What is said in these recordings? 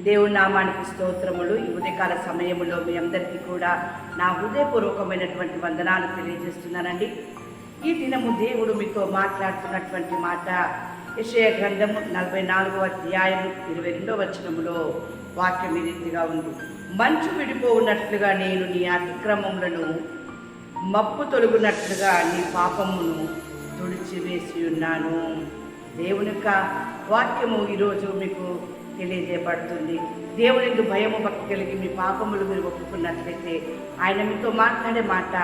దేవుడి నామానికి స్తోత్రములు. ఈ ఉదయకాల సమయంలో మీ అందరికీ కూడా నా హృదయపూర్వకమైనటువంటి వందనాలు తెలియజేస్తున్నానండి. ఈ దినము దేవుడు మీతో మాట్లాడుతున్నటువంటి మాట విషయ గ్రంథము నలభై నాలుగవ అధ్యాయము ఇరవై రెండవ వచనములో వాక్యం ఈ రీతిగా ఉంది. మంచు విడిపోవున్నట్లుగా నేను నీ అతిక్రమములను మప్పు తొలగునట్లుగా నీ పాపమును తుడిచివేసి ఉన్నాను. దేవుని యొక్క వాక్యము ఈరోజు మీకు తెలియజేయబడుతుంది. దేవుని భయము భక్తి కలిగి మీ పాపములు మీరు ఒప్పుకున్నట్లయితే ఆయన మీతో మాట్లాడే మాట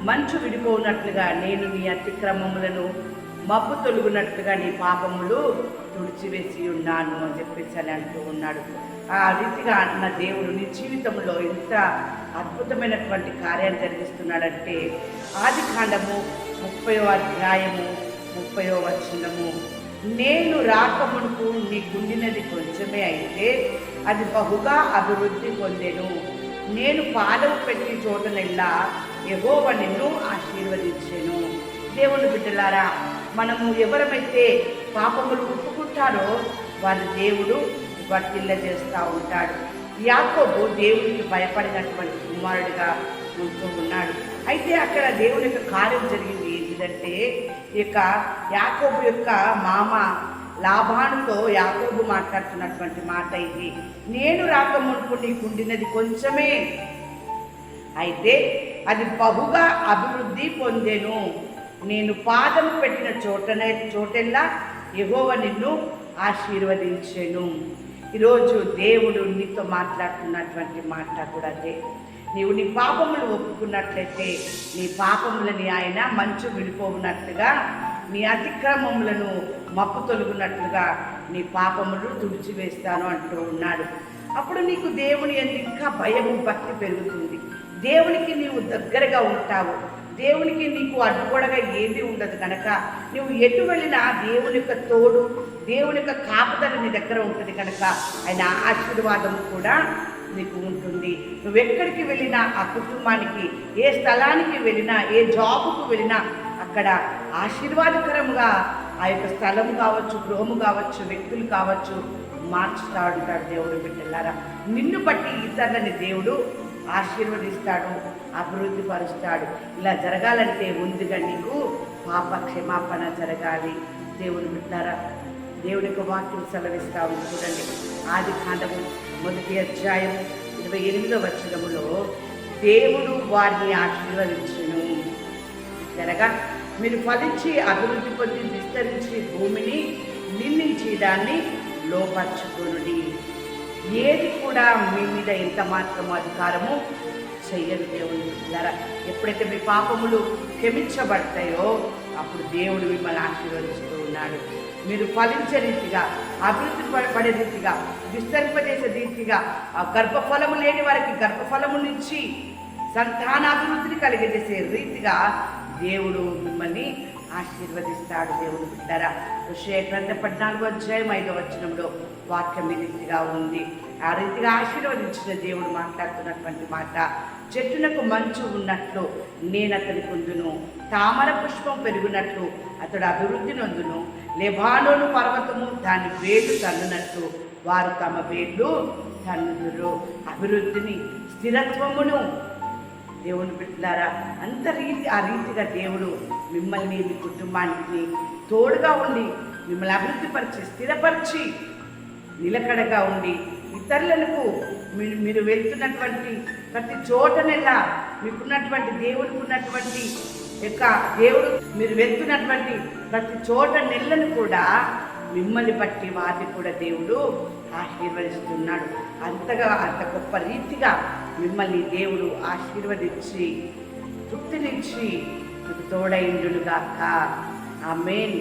మంచు విడిపోనట్లుగా నేను నీ అతిక్రమములను మబ్బు తొలుగునట్లుగా నీ పాపములు తుడిచివేసి ఉన్నాను అని చెప్పేసి అని అంటూ ఉన్నాడు. ఆ రీతిగా అన్న దేవుడు నీ జీవితంలో ఎంత అద్భుతమైనటువంటి కార్యాలు జరిగిస్తున్నాడంటే ఆది కాండము ముప్పయో అధ్యాయము ముప్పయో వచనము. నేను రాకమునుకు నీకుండినది కొంచెమే అయితే అది బహుగా అభివృద్ధి పొందెను. నేను పాలకు పెట్టి చోటనెల్లా ఎగోవ నిన్ను ఆశీర్వదించెను. దేవుని బిడ్డలారా మనము ఎవరమైతే పాపములు ఒప్పుకుంటారో వారి దేవుడు వర్తిల్ల చేస్తూ ఉంటాడు. యాకోబు దేవునికి భయపడినటువంటి కుమారుడిగా ఉంటూ ఉన్నాడు. అయితే అక్కడ దేవుని యొక్క కార్యం జరిగింది ఏంటిదంటే ఈ యొక్క యాకోబు యొక్క మామ లాభానుతో యాకోబు మాట్లాడుతున్నటువంటి మాట ఇది. నేను రాకమునుపు నీకుండినది కొంచెమే. అయితే అది బహుగా అభివృద్ధి పొందెను. నేను పాదం పెట్టిన చోటనే చోటెల్లా ఎగోవ నిన్ను ఆశీర్వదించెను. ఈరోజు దేవుడు నీతో మాట్లాడుతున్నటువంటి మాట కూడా అదే. నీవు నీ పాపములు ఒప్పుకున్నట్లయితే నీ పాపములని ఆయన మంచు విడిపోవునట్లుగా నీ అతిక్రమములను మప్పు తొలుగునట్లుగా నీ పాపములు తుడిచివేస్తాను అంటూ ఉన్నాడు. అప్పుడు నీకు దేవుని అని ఇంకా భయము భక్తి పెరుగుతుంది. దేవునికి నీవు దగ్గరగా ఉంటావు. దేవునికి నీకు అడ్డుగోడగా ఏది ఉండదు కనుక నువ్వు ఎటు వెళ్ళినా దేవుని యొక్క తోడు దేవుని యొక్క కాపుదల నీ దగ్గర ఉంటుంది కనుక ఆయన ఆశీర్వాదం కూడా నీకు ఉంటుంది. నువ్వు ఎక్కడికి వెళ్ళినా ఆ కుటుంబానికి ఏ స్థలానికి వెళ్ళినా ఏ జాబుకు వెళ్ళినా అక్కడ ఆశీర్వాదకరంగా ఆ యొక్క స్థలం కావచ్చు గృహము కావచ్చు వ్యక్తులు కావచ్చు మార్చుతా ఉంటాడు దేవుడు బిడ్డలారా. నిన్ను బట్టి ఇతరులని దేవుడు ఆశీర్వదిస్తాడు అభివృద్ధి పరుస్తాడు. ఇలా జరగాలంటే ముందుగా నీకు పాప క్షమాపణ జరగాలి. దేవుని బిడ్డారా దేవుని యొక్క వాక్యం సెలవిస్తా ఉంది చూడండి. ఆది కాండము మొదటి అధ్యాయం ఇరవై ఎనిమిదో వచనములో దేవుడు వారిని ఆశీర్వదించును. జరగా మీరు ఫలించి అభివృద్ధి పొంది విస్తరించి భూమిని నిర్మించి దాన్ని లోపరుచుకునుడి. ఏది కూడా మీ మీద ఎంత మాత్రము అధికారము చెయ్యదు దేవుని బిడ్డలారా. ఎప్పుడైతే మీ పాపములు క్షమించబడతాయో అప్పుడు దేవుడు మిమ్మల్ని ఆశీర్వదిస్తూ ఉన్నాడు. మీరు ఫలించే రీతిగా అభివృద్ధి పడే రీతిగా విస్తరింపజేసే రీతిగా ఆ గర్భఫలము లేని వారికి గర్భఫలము నుంచి సంతానాభివృద్ధిని కలిగజేసే రీతిగా దేవుడు మిమ్మల్ని ఆశీర్వదిస్తాడు దేవుడు బిడ్డారా. విషయ గ్రంథ పద్నాలుగు అధ్యాయం ఐదో వచనంలో వాక్యం ఈ రీతిగా ఉంది. ఆ రీతిగా ఆశీర్వదించిన దేవుడు మాట్లాడుతున్నటువంటి మాట చెట్టునకు మంచు ఉన్నట్లు నేను అతని పొందును తామర పుష్పం పెరిగినట్లు అతడు అభివృద్ధి నొందును లెబానోను పర్వతము దాని వేలు తన్నునట్లు వారు తమ వేళ్ళు తన్నుదురు. అభివృద్ధిని స్థిరత్వమును దేవుని బిడ్డలారా అంత రీతి ఆ రీతిగా దేవుడు మిమ్మల్ని మీ కుటుంబానికి తోడుగా ఉండి మిమ్మల్ని అభివృద్ధిపరిచి స్థిరపరిచి నిలకడగా ఉండి ఇతరులకు మీరు మీరు వెళ్తున్నటువంటి ప్రతి చోటనెల్లా మీకున్నటువంటి దేవుడికి ఉన్నటువంటి యొక్క దేవుడు మీరు వెళ్తున్నటువంటి ప్రతి చోట నెల్లను కూడా మిమ్మల్ని బట్టి వారిని కూడా దేవుడు ఆశీర్వదిస్తున్నాడు. అంతగా అంత గొప్ప రీతిగా మిమ్మల్ని దేవుడు ఆశీర్వదించి తృప్తినిచ్చి మీకు ఆ మెయిన్